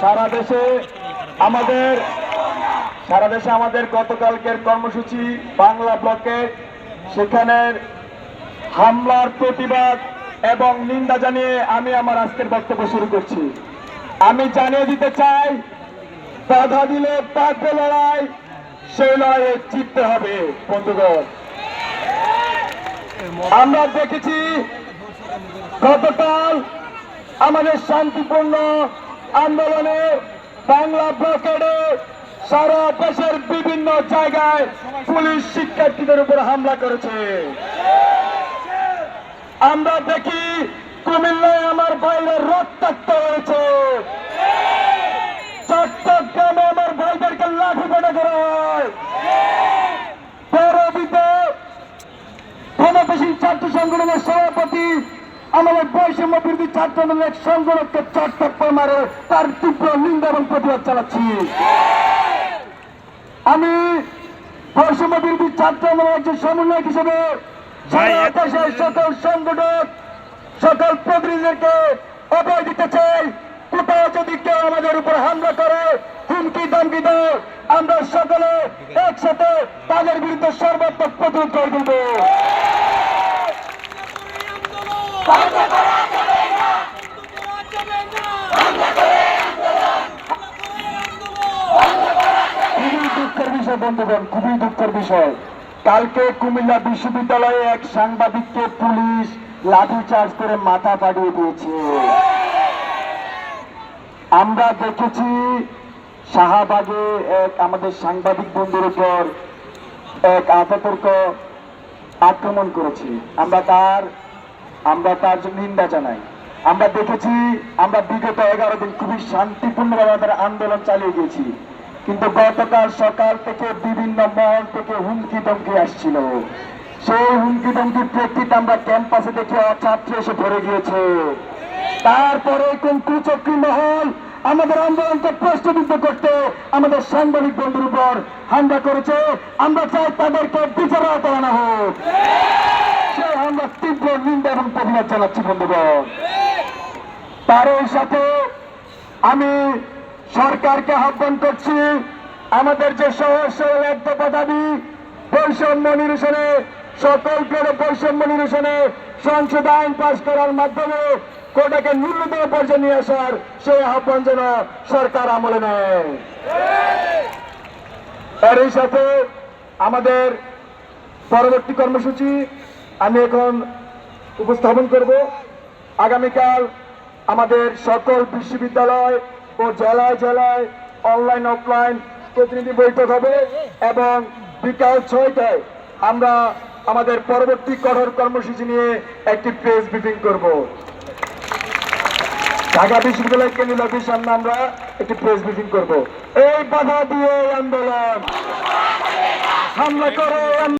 সারা দেশে আমাদের, সারা দেশে আমাদের গতকালকের কর্মসূচি বাংলা ব্লকে সেখানের হামলার প্রতিবাদ এবং নিন্দা জানিয়ে আমি আমার আজকের বক্তব্য শুরু করছি। আমি জানিয়ে দিতে চাই, বাধা দিলে পাকবে লড়াই, সেই লড়াইয়ে জিততে হবে, বন্ধুগণ। আমরা দেখেছি, গতকাল আমাদের শান্তিপূর্ণ আন্দোলনে বাংলা ব্লকেডে সারা দেশের বিভিন্ন জায়গায় পুলিশ শিক্ষার্থীদের উপর হামলা করেছে। আমরা দেখি কুমিল্লায় আমার বাইরে রক্তাক্ত হয়েছে। চট্টগ্রামে আমার ভাইদেরকে লাঠি পেটা করা হয়। পরবিতে ক্ষমতাসীন ছাত্র সংগঠনের সভাপতি আমাদের বৈষম্য বিরোধী ছাত্র আন্দোলনের সংগঠনকে চট্টগ্রাম মারে তার তীব্র নিন্দা এবং প্রতিবাদ চালাচ্ছি। আমি বৈষম্য বিরোধী ছাত্র আন্দোলনের একজন সমন্বয়ক হিসেবে দেশের সকল সংগঠক সকল প্রতিনিধিদেরকে অভয় দিতে চাই। কোথাও যদি কেউ আমাদের উপর হামলা করে হুমকি দামকি দেয় আমরা সকলে একসাথে তাদের বিরুদ্ধে সর্বাত্মক প্রতিরোধ করে তুলব। বিষয় বন্ধুগণ, খুবই দুঃখের বিষয়। কালকে কুমিল্লা বিশ্ববিদ্যালয়ে এক সাংবাদিককে পুলিশ লাঠি চার্জ করে মাথা পাঠিয়ে দিয়েছে। আমরা দেখেছি শাহবাগে এক আমাদের সাংবাদিক বন্ধুর উপর এক আততর্ক আক্রমণ করেছে। আমরা তার আমরা তার নিন্দা জানাই। আমরা দেখেছি, আমরা বিগত এগারো দিন খুবই শান্তিপূর্ণভাবে আমাদের আন্দোলন চালিয়ে গিয়েছি। কিন্তু গতকাল সকাল থেকে বিভিন্ন মহল থেকে হুমকি ধমকি আসছিল। সেই হুমকি ধমকির প্রেক্ষিতে আমরা ক্যাম্পাসে দেখে ছাত্র এসে ভরে গিয়েছে। তারপরে কোন কুচক্রী মহল আমাদের আন্দোলনকে প্রশ্নবিদ্ধ করতে আমাদের সাংবাদিক বন্ধুর উপর হামলা করেছে। আমরা চাই তাদেরকে বিচার আনা হোক। সে আমরা তীব্র নিন্দা এবং প্রতিবাদ জানাচ্ছি বন্ধুগণ। তারই সাথে আমি সরকারকে আহ্বান করছি, আমাদের যে সহজ বৈষম্য নিরসনে সকল গ্রেডে বৈষম্য নিরসনে সংসদ আইন পাশ করার মাধ্যমে কোটাকে ন্যূনতম পর্যায়ে নিয়ে আসার সেই আহ্বান যেন সরকার আমলে নেয়। এরই সাথে আমাদের পরবর্তী কর্মসূচি আমি এখন উপস্থাপন করব। আগামীকাল আমাদের সকল বিশ্ববিদ্যালয় জেলায় জেলায় অনলাইন অফলাইন প্রতিনিধি বৈঠক হবে এবং বিকাল ছয়টায় আমরা আমাদের পরবর্তী কঠোর কর্মসূচি নিয়ে একটি প্রেস ব্রিফিং করব। ঢাকা বিশ্ববিদ্যালয় কেন্দ্রীয় অফিস সামনে আমরা একটি প্রেস ব্রিফিং করব। এই বাধা দিয়ে আন্দোলন। হামলা করো